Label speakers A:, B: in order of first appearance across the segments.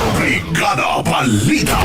A: Brigada Balita.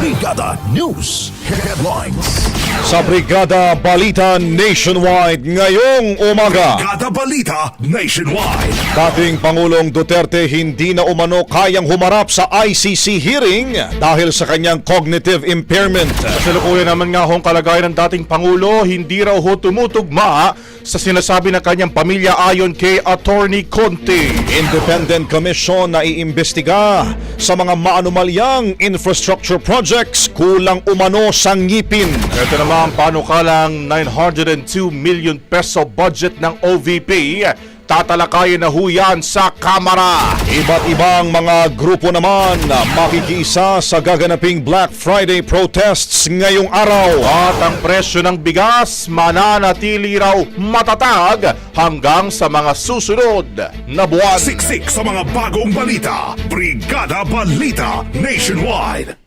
B: Brigada News Headlines.
C: Sa Brigada Balita Nationwide ngayong umaga.
A: Brigada Balita Nationwide.
C: Dating Pangulong Duterte hindi na umano kayang humarap sa ICC hearing dahil sa kanyang cognitive impairment.
D: Kasalukuyan naman nga hong kalagayan ng dating Pangulo, hindi raw ho tumutugma sa sinasabi ng kanyang pamilya ayon kay Attorney Conte.
C: Independent Commission na iimbestiga sa mga maanumalyang infrastructure projects kulang umano sa ngipin.
D: Ito naman ang panukalang 902 million peso budget ng OVP. Tatalakayin na ho yan sa Kamara.
C: Iba't ibang mga grupo naman na makikiisa sa gaganaping Black Friday protests ngayong araw.
D: At ang presyo ng bigas mananatili raw matatag hanggang sa mga susunod na buwan.
A: Siksik sa mga bagong balita. Brigada Balita Nationwide.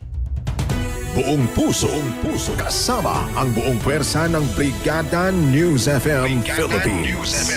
B: Buong puso, buong puso kasama ang buong pwersa ng Brigada News FM Philippines.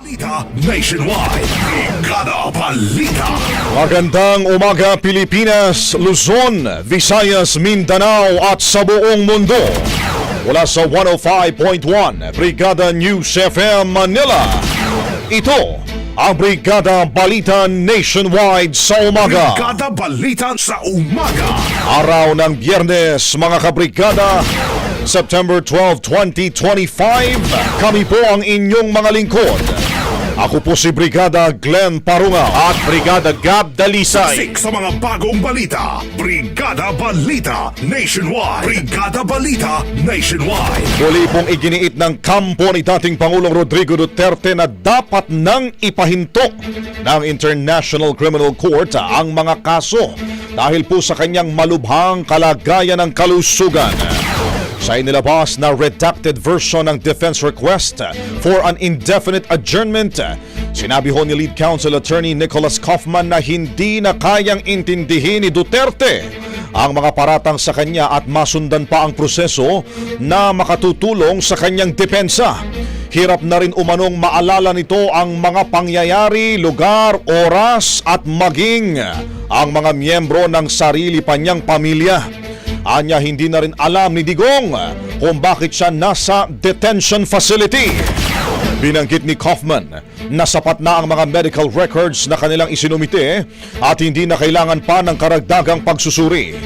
A: Balita Nationwide. Balita.
C: Magandang umaga Pilipinas, Luzon, Visayas, Mindanao at sa buong mundo. Mula sa 105.1 Brigada News FM Manila. Ito ang Brigada Balita Nationwide sa umaga.
A: Brigada Balita sa umaga.
C: Araw ng Biyernes, mga kabrigada, September 12, 2025. Kami po ang inyong mga lingkod. Ako po si Brigada Glenn Parunga
D: At Brigada Gab Dalisay.
A: Siksik sa mga bagong balita. Brigada Balita Nationwide. Brigada Balita Nationwide.
C: Muli pong iginiit ng kampo ni dating Pangulong Rodrigo Duterte na dapat nang ipahinto ng International Criminal Court ang mga kaso dahil po sa kanyang malubhang kalagayan ng kalusugan. Sa inilabas na redacted version ng defense request for an indefinite adjournment, sinabi ho ni lead counsel attorney Nicholas Kaufman na hindi na kayang intindihin ni Duterte ang mga paratang sa kanya at masundan pa ang proseso na makatutulong sa kanyang depensa. Hirap na rin umanong maalala nito ang mga pangyayari, lugar, oras at maging ang mga miyembro ng sarili pa niyang pamilya. Anya hindi na rin alam ni Digong kung bakit siya nasa detention facility. Binanggit ni Kaufman na sapat na ang mga medical records na kanilang isinumite at hindi na kailangan pa ng karagdagang pagsusuri.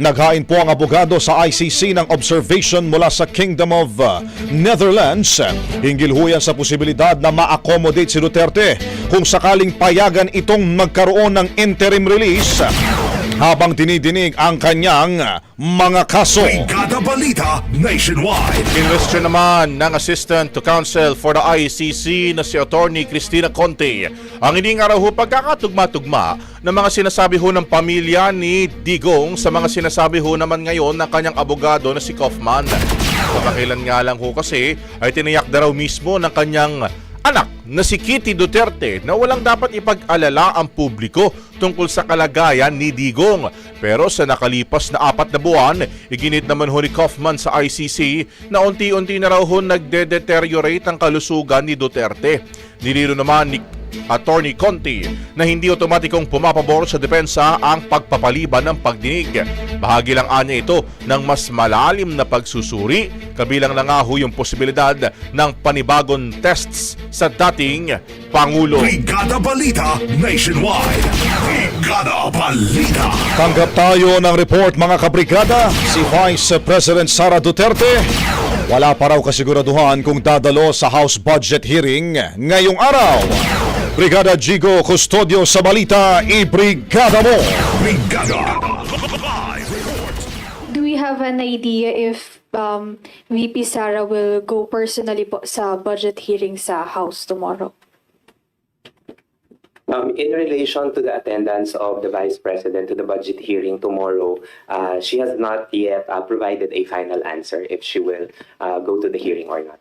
C: Naghain po ang abogado sa ICC ng observation mula sa Kingdom of uh, Netherlands. Hinggil ho yan sa posibilidad na ma-accommodate si Duterte kung sakaling payagan itong magkaroon ng interim release habang tinidinig ang kanyang mga kaso.
A: Brigada Balita Nationwide.
D: Kinwestiyon naman ng Assistant to Counsel for the ICC na si Attorney Cristina Conte ang hindi nga raw ho pagkakatugma-tugma ng mga sinasabi ho ng pamilya ni Digong sa mga sinasabi ho naman ngayon ng kanyang abogado na si Kaufman. Kapakilan nga lang ho kasi ay tiniyak na raw mismo ng kanyang anak na si Kitty Duterte na walang dapat ipag-alala ang publiko tungkol sa kalagayan ni Digong. Pero sa nakalipas na apat na buwan, iginit naman ho ni Kaufman sa ICC na unti-unti na raw ho nagde-deteriorate ang kalusugan ni Duterte. Nilino naman ni Attorney Conti na hindi otomatikong pumapabor sa depensa ang pagpapaliban ng pagdinig. Bahagi lang anya ito ng mas malalim na pagsusuri, kabilang na nga ho yung posibilidad ng panibagong tests sa dating Pangulo.
A: Brigada Balita Nationwide. Brigada Balita.
C: Tanggap tayo ng report mga kabrigada, si Vice President Sara Duterte. Wala pa raw kasiguraduhan kung dadalo sa House Budget hearing ngayong araw. Brigada Jigo Custodio sa balita, i-brigada mo!
A: Brigada.
E: Do we have an idea if um, VP Sara will go personally po sa budget hearing sa House tomorrow?
F: Um, in relation to the attendance of the Vice President to the budget hearing tomorrow, uh, she has not yet uh, provided a final answer if she will uh, go to the hearing or not.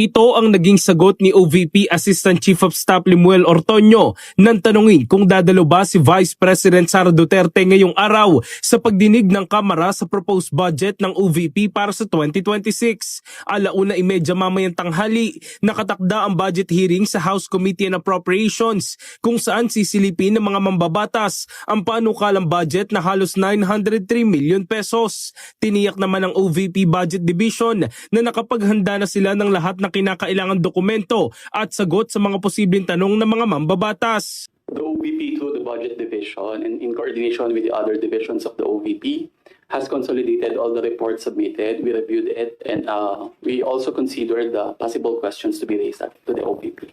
G: Ito ang naging sagot ni OVP Assistant Chief of Staff Limuel Ortonio nang tanungin kung dadalo ba si Vice President Sara Duterte ngayong araw sa pagdinig ng Kamara sa proposed budget ng OVP para sa 2026. Alauna imedya mamayang tanghali, nakatakda ang budget hearing sa House Committee on Appropriations kung saan sisilipin ng mga mambabatas ang panukalang budget na halos 903 million pesos. Tiniyak naman ng OVP Budget Division na nakapaghanda na sila ng lahat na kinakailangan dokumento at sagot sa mga posibleng tanong ng mga mambabatas.
H: the OVP through the budget division and in coordination with the other divisions of the OVP has consolidated all the reports submitted. We reviewed it and uh, we also considered the possible questions to be raised to the OVP.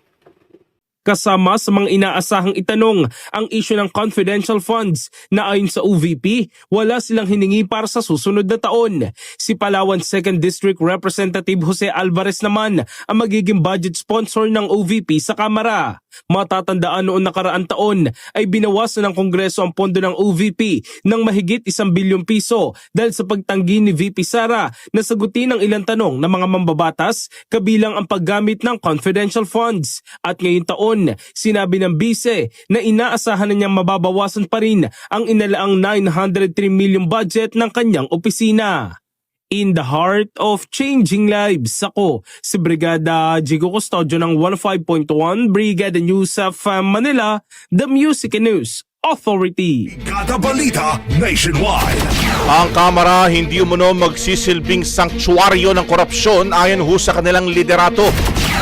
G: Kasama sa mga inaasahang itanong ang issue ng confidential funds na ayon sa OVP, wala silang hiningi para sa susunod na taon. Si Palawan 2nd District Representative Jose Alvarez naman ang magiging budget sponsor ng OVP sa Kamara. Matatandaan noon nakaraan taon ay binawasan ng Kongreso ang pondo ng OVP ng mahigit isang bilyong piso dahil sa pagtanggi ni VP Sara na sagutin ang ilang tanong ng mga mambabatas kabilang ang paggamit ng confidential funds. At ngayong taon, sinabi ng bise na inaasahan na niyang mababawasan pa rin ang inalaang 903 million budget ng kanyang opisina. In the heart of changing lives, ako si Brigada Jigo Custodio ng 15.1 Brigada News of Manila, the Music and News Authority.
A: Brigada Balita Nationwide.
D: Ang Kamara hindi umano magsisilbing sanktuaryo ng korupsyon ayon ho sa kanilang liderato.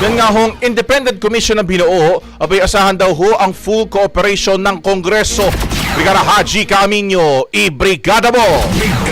D: Yan nga hong independent commission na binuo, abay asahan daw ho ang full cooperation ng Kongreso. Brigada Haji Camino, i-brigada mo!
A: Brigada.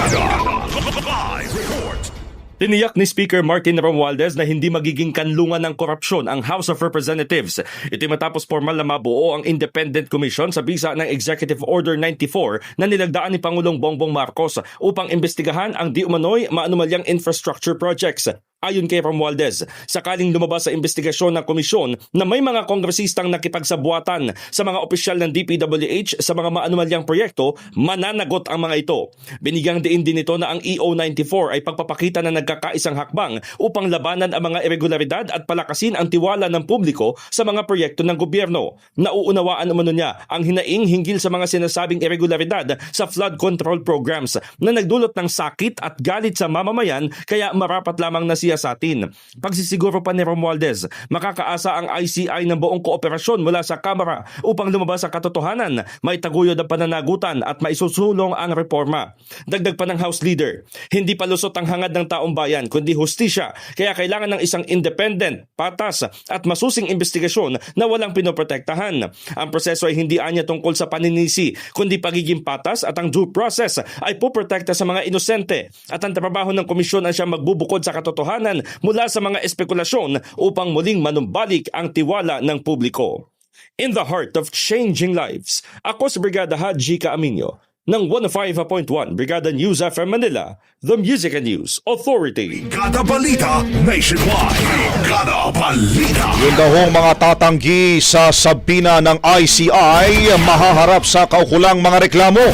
I: Tiniyak ni Speaker Martin Romualdez na hindi magiging kanlungan ng korupsyon ang House of Representatives. Ito matapos formal na mabuo ang Independent Commission sa bisa ng Executive Order 94 na nilagdaan ni Pangulong Bongbong Marcos upang imbestigahan ang di umano'y maanumalyang infrastructure projects. Ayon kay Romualdez, sakaling lumabas sa investigasyon ng komisyon na may mga kongresistang nakipagsabuatan sa mga opisyal ng DPWH sa mga maanumalyang proyekto, mananagot ang mga ito. Binigyang diin din ito na ang E EO94 ay pagpapakita na nagkakaisang hakbang upang labanan ang mga irregularidad at palakasin ang tiwala ng publiko sa mga proyekto ng gobyerno. Nauunawaan naman niya ang hinaing hinggil sa mga sinasabing irregularidad sa flood control programs na nagdulot ng sakit at galit sa mamamayan kaya marapat lamang na siya media sa atin. Pagsisiguro pa ni Romualdez, makakaasa ang ICI ng buong kooperasyon mula sa Kamara upang lumabas ang katotohanan, may taguyod ang pananagutan at maisusulong ang reforma. Dagdag pa ng House Leader, hindi pa lusot ang hangad ng taong bayan kundi hustisya kaya kailangan ng isang independent, patas at masusing investigasyon na walang pinoprotektahan. Ang proseso ay hindi anya tungkol sa paninisi kundi pagiging patas at ang due process ay puprotekta sa mga inosente at ang trabaho ng komisyon ay siya magbubukod sa katotohanan mula sa mga espekulasyon upang muling manumbalik ang tiwala ng publiko. In the heart of changing lives, ako si Brigada Haji Kaaminyo ng 105.1 Brigada News FM Manila, the Music and News Authority.
A: Brigada Balita Nationwide. Brigada Balita.
C: Yun daw hong mga tatanggi sa sabina ng ICI mahaharap sa kaukulang mga reklamo.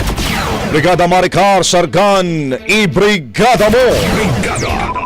C: Brigada Maricar Sargan, i-brigada mo!
A: Brigada.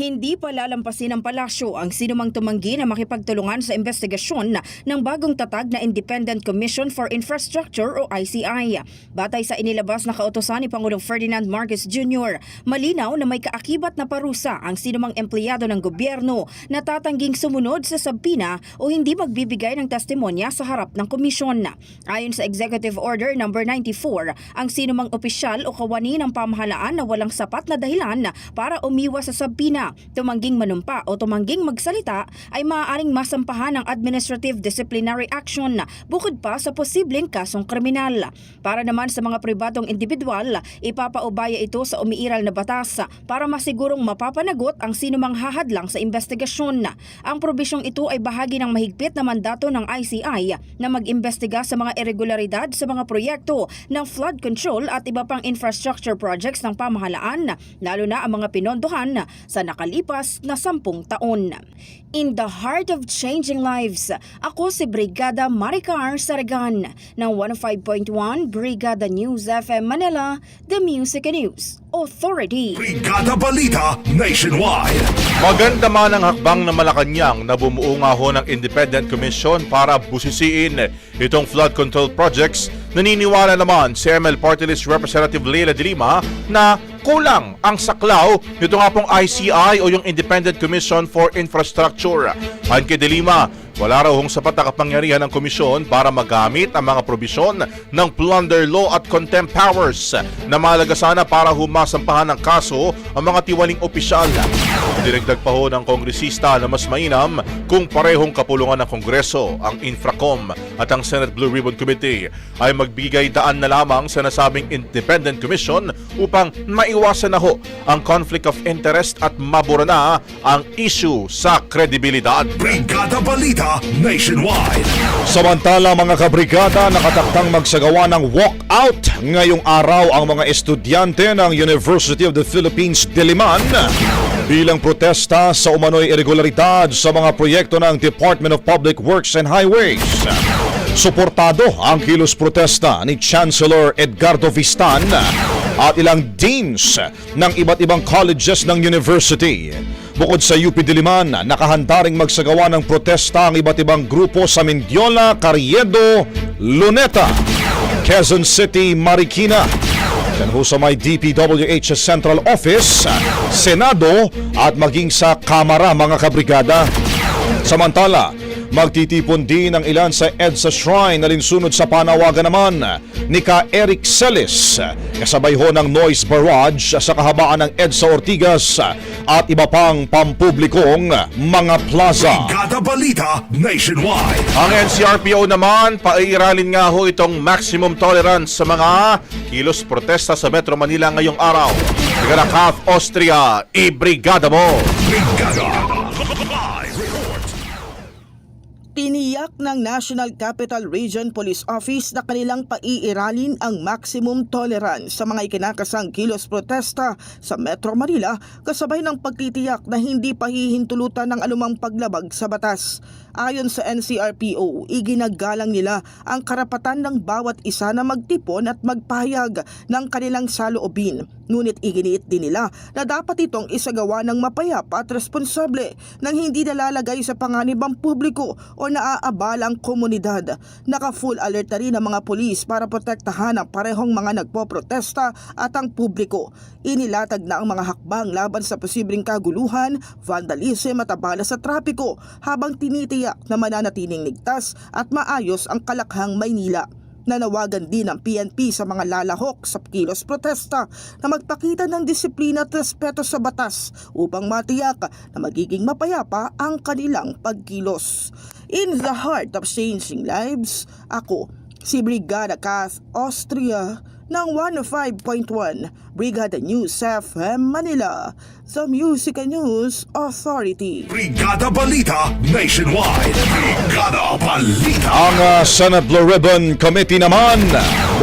J: Hindi pa lalampasin ng palasyo ang sinumang tumanggi na makipagtulungan sa investigasyon ng bagong tatag na Independent Commission for Infrastructure o ICI. Batay sa inilabas na kautosan ni Pangulong Ferdinand Marcos Jr., malinaw na may kaakibat na parusa ang sinumang empleyado ng gobyerno na tatangging sumunod sa sabpina o hindi magbibigay ng testimonya sa harap ng komisyon. Ayon sa Executive Order No. 94, ang sinumang opisyal o kawani ng pamahalaan na walang sapat na dahilan para umiwas sa sabpina, tumangging manumpa o tumangging magsalita ay maaaring masampahan ng administrative disciplinary action bukod pa sa posibleng kasong kriminal. Para naman sa mga pribadong individual, ipapaubaya ito sa umiiral na batas para masigurong mapapanagot ang sinumang hahadlang sa investigasyon. Ang probisyong ito ay bahagi ng mahigpit na mandato ng ICI na mag-imbestiga sa mga irregularidad sa mga proyekto ng flood control at iba pang infrastructure projects ng pamahalaan, lalo na ang mga pinondohan sa nakalipas na sampung taon. In the heart of changing lives, ako si Brigada Maricar Saragan ng 105.1 Brigada News FM Manila, The Music and News Authority.
A: Brigada Balita Nationwide.
D: Maganda man ang hakbang ng Malacanang na bumuo nga ho ng Independent Commission para busisiin itong flood control projects, naniniwala naman si ML Party List Representative Leila de Lima na kulang ang saklaw nito nga pong ICI o yung Independent Commission for Infrastructure. Kay de Lima, wala raw hong sapat na kapangyarihan ng komisyon para magamit ang mga probisyon ng plunder law at contempt powers na mahalaga sana para humasampahan ng kaso ang mga tiwaling opisyal. Dinagdag pa ho ng kongresista na mas mainam kung parehong kapulungan ng Kongreso, ang Infracom at ang Senate Blue Ribbon Committee ay magbigay daan na lamang sa nasabing Independent Commission upang maiwasan na ho ang conflict of interest at mabura na ang issue sa kredibilidad.
A: Brigada Balita Nationwide.
C: Samantala mga kabrigada nakataktang magsagawa ng walkout ngayong araw ang mga estudyante ng University of the Philippines Diliman bilang protesta sa umano'y irregularidad sa mga proyekto ng Department of Public Works and Highways. Suportado ang kilos protesta ni Chancellor Edgardo Vistan at ilang deans ng iba't ibang colleges ng university. Bukod sa UP Diliman, nakahanda ring magsagawa ng protesta ang iba't ibang grupo sa Mindiola, Carriedo, Luneta, Quezon City, Marikina, Yan ho sa may DPWH Central Office, Senado at maging sa Kamara mga kabrigada. Samantala, magtitipon din ang ilan sa EDSA Shrine na linsunod sa panawagan naman ni ka Eric Celis kasabay ho ng noise barrage sa kahabaan ng EDSA Ortigas at iba pang pampublikong mga plaza.
A: Brigada Balita Nationwide.
D: Ang NCRPO naman, paiiralin nga ho itong maximum tolerance sa mga kilos protesta sa Metro Manila ngayong araw. Kath Austria, i-brigada mo!
A: Brigada.
K: Tiniyak ng National Capital Region Police Office na kanilang paiiralin ang maximum tolerance sa mga ikinakasang kilos protesta sa Metro Manila kasabay ng pagtitiyak na hindi pahihintulutan ng anumang paglabag sa batas. Ayon sa NCRPO, iginagalang nila ang karapatan ng bawat isa na magtipon at magpahayag ng kanilang saloobin. Ngunit iginiit din nila na dapat itong isagawa ng mapayapa at responsable nang hindi nalalagay sa panganib ang publiko o naaabala ang komunidad. Naka-full alert na rin ang mga pulis para protektahan ang parehong mga nagpoprotesta at ang publiko. Inilatag na ang mga hakbang laban sa posibleng kaguluhan, vandalism at abala sa trapiko habang tinitiyak na mananatiling ligtas at maayos ang kalakhang Maynila. Nanawagan din ang PNP sa mga lalahok sa kilos protesta na magpakita ng disiplina at respeto sa batas upang matiyak na magiging mapayapa ang kanilang pagkilos. In the heart of changing lives, ako si Brigada Kath Austria ng 105.1 Brigada News FM Manila, the Music and News Authority.
A: Brigada Balita Nationwide. Brigada Balita.
C: Ang uh, Senate Blue Ribbon Committee naman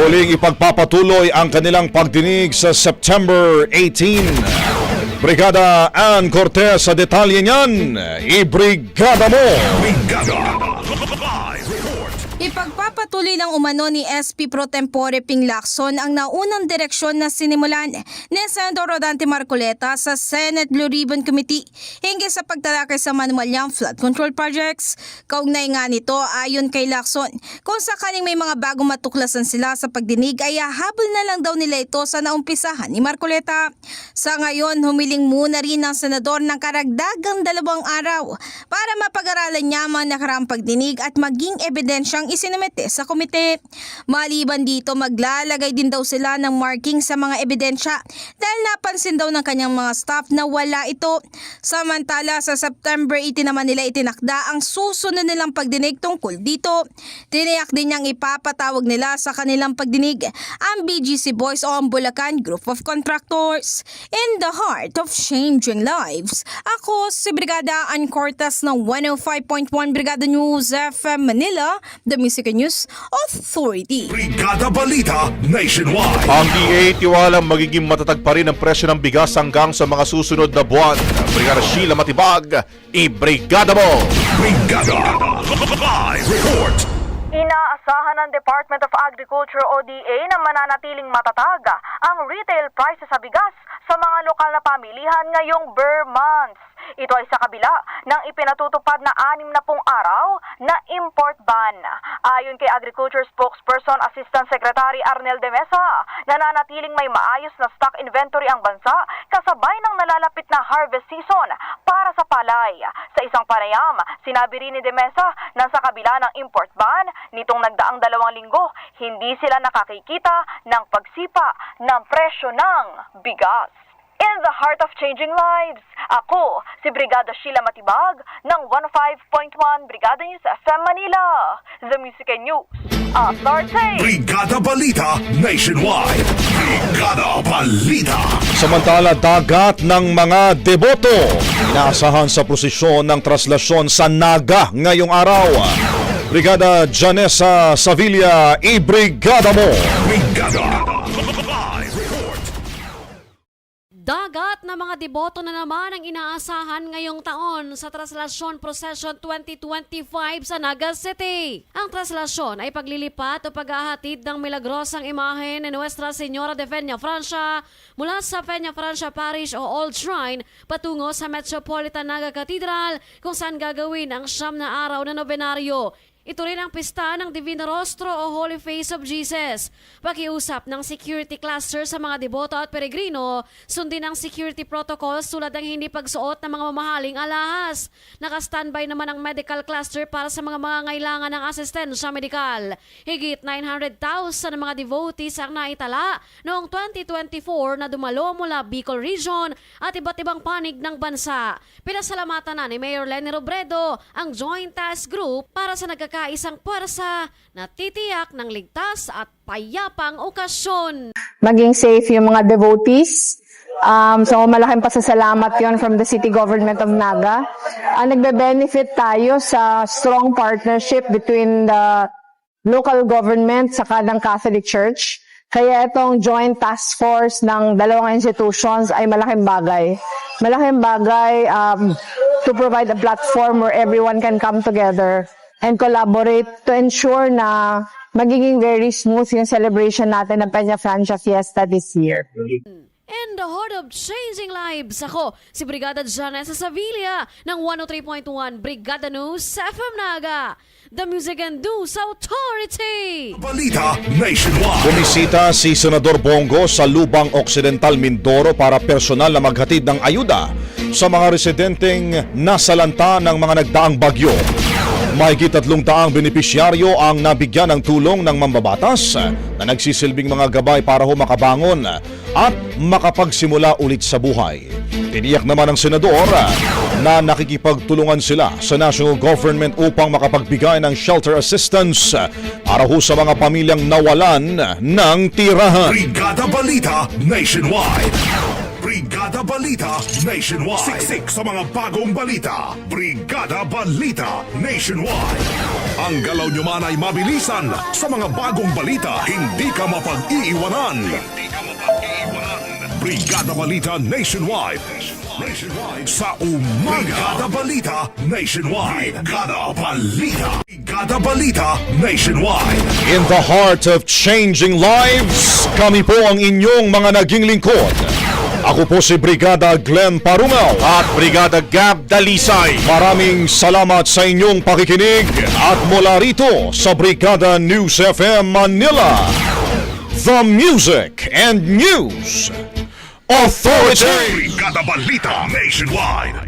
C: muling ipagpapatuloy ang kanilang pagdinig sa September 18. Brigada Ann Cortez sa detalye niyan. Ibrigada mo!
A: Brigada. Live report.
L: Ipagpapatuloy ng umano ni SP Pro Tempore Ping Lacson ang naunang direksyon na sinimulan ni Senator Rodante Marcoleta sa Senate Blue Ribbon Committee hinggil sa pagtalakay sa manual niyang flood control projects. Kaugnay nga nito ayon kay Lacson, kung sakaling may mga bagong matuklasan sila sa pagdinig ay habol na lang daw nila ito sa naumpisahan ni Marcoleta. Sa ngayon, humiling muna rin ng senador ng karagdagang dalawang araw para mapag-aralan niya ang mga nakaraang pagdinig at maging ebidensyang isinumite sa komite. Maliban dito, maglalagay din daw sila ng marking sa mga ebidensya dahil napansin daw ng kanyang mga staff na wala ito. Samantala, sa September 18 naman nila itinakda ang susunod nilang pagdinig tungkol dito. Tiniyak din niyang ipapatawag nila sa kanilang pagdinig ang BGC Boys o ang Bulacan Group of Contractors. In the heart of changing lives, ako si Brigada Ann Cortez ng 105.1 Brigada News FM Manila, the Music News Authority.
A: Brigada Balita Nationwide.
D: Ang DA tiwalang magiging matatag pa rin ang presyo ng bigas hanggang sa mga susunod na buwan. Brigada Sheila Matibag, i-brigada mo!
A: Brigada. Live report.
M: Inaasahan ng Department of Agriculture o DA na mananatiling matatag ang retail prices sa bigas sa mga lokal na pamilihan ngayong Burr months. Ito ay sa kabila ng ipinatutupad na anim na pung araw na import ban. Ayon kay Agriculture Spokesperson Assistant Secretary Arnel de Mesa, nananatiling may maayos na stock inventory ang bansa kasabay ng nalalapit na harvest season para sa palay. Sa isang panayam, sinabi rin ni de Mesa na sa kabila ng import ban, nitong nagdaang dalawang linggo, hindi sila nakakikita ng pagsipa ng presyo ng bigas. In the heart of changing lives, ako si Brigada Sheila Matibag ng 105.1 Brigada News FM Manila, The Music and News Authority.
A: Brigada Balita Nationwide. Brigada Balita.
C: Samantala, dagat ng mga deboto. Inaasahan sa prosesyon ng traslasyon sa Naga ngayong araw. Brigada Janessa Savilla, i-brigada mo!
A: Brigada.
N: Dagat na mga deboto na naman ang inaasahan ngayong taon sa Traslasyon Procession 2025 sa Naga City. Ang traslasyon ay paglilipat o paghahatid ng milagrosang imahe ni Nuestra Señora de Peña Francia mula sa Peña Francia Parish o Old Shrine patungo sa Metropolitan Naga Cathedral kung saan gagawin ang siyam na araw na nobenaryo. Rin ang pista ng Divino Rostro o Holy Face of Jesus. Pakiusap ng security cluster sa mga deboto at peregrino, sundin ang security protocols tulad ng hindi pagsuot ng mga mamahaling alahas. Naka-standby naman ang medical cluster para sa mga mga ngailangan ng asistensya medikal. Higit 900,000 na mga devotees ang naitala noong 2024 na dumalo mula Bicol Region at iba't ibang panig ng bansa. Pinasalamatan na ni Mayor Lenny Robredo ang Joint Task Group para sa nagkakaisang puwersa na titiyak ng ligtas at payapang okasyon.
O: maging safe yung mga devotees. Um, so malaking pasasalamat yon from the city government of Naga. Uh, nagbe-benefit tayo sa strong partnership between the local government sa ng Catholic Church. Kaya itong joint task force ng dalawang institutions ay malaking bagay. Malaking bagay um, to provide a platform where everyone can come together and collaborate to ensure na magiging very smooth yung celebration natin ng Peña Francia Fiesta this year.
N: In the heart of changing lives. Ako, si Brigada Janessa Sevilla ng 103.1 Brigada News FM Naga. The Music and News Authority!
A: Balita Nationwide.
C: Bumisita si Senador Bongo sa Lubang Occidental Mindoro para personal na maghatid ng ayuda sa mga residenteng nasalanta ng mga nagdaang bagyo. Mahigit tatlong taang benepisyaryo ang nabigyan ng tulong ng mambabatas na nagsisilbing mga gabay para ho makabangon at makapagsimula ulit sa buhay. Tiniyak naman ng senador na nakikipagtulungan sila sa national government upang makapagbigay ng shelter assistance para ho sa mga pamilyang nawalan ng tirahan.
A: Brigada Balita Nationwide. Brigada Balita Nationwide. Siksik sa mga bagong balita. Brigada Balita Nationwide. Ang galaw nyo man ay mabilisan sa mga bagong balita. Hindi ka mapag-iiwanan. Hindi ka mapag-iiwanan. Brigada Balita Nationwide. Nationwide sa umaga. Brigada Balita Nationwide. Brigada Balita. Brigada Balita Nationwide.
C: In the heart of changing lives, kami po ang inyong mga naging lingkod. Ako po si Brigada Glenn Parungaw
D: At Brigada Gab Dalisay.
C: Maraming salamat sa inyong pakikinig at mula rito sa Brigada News FM Manila, The Music and News Authority.
A: Brigada Balita Nationwide.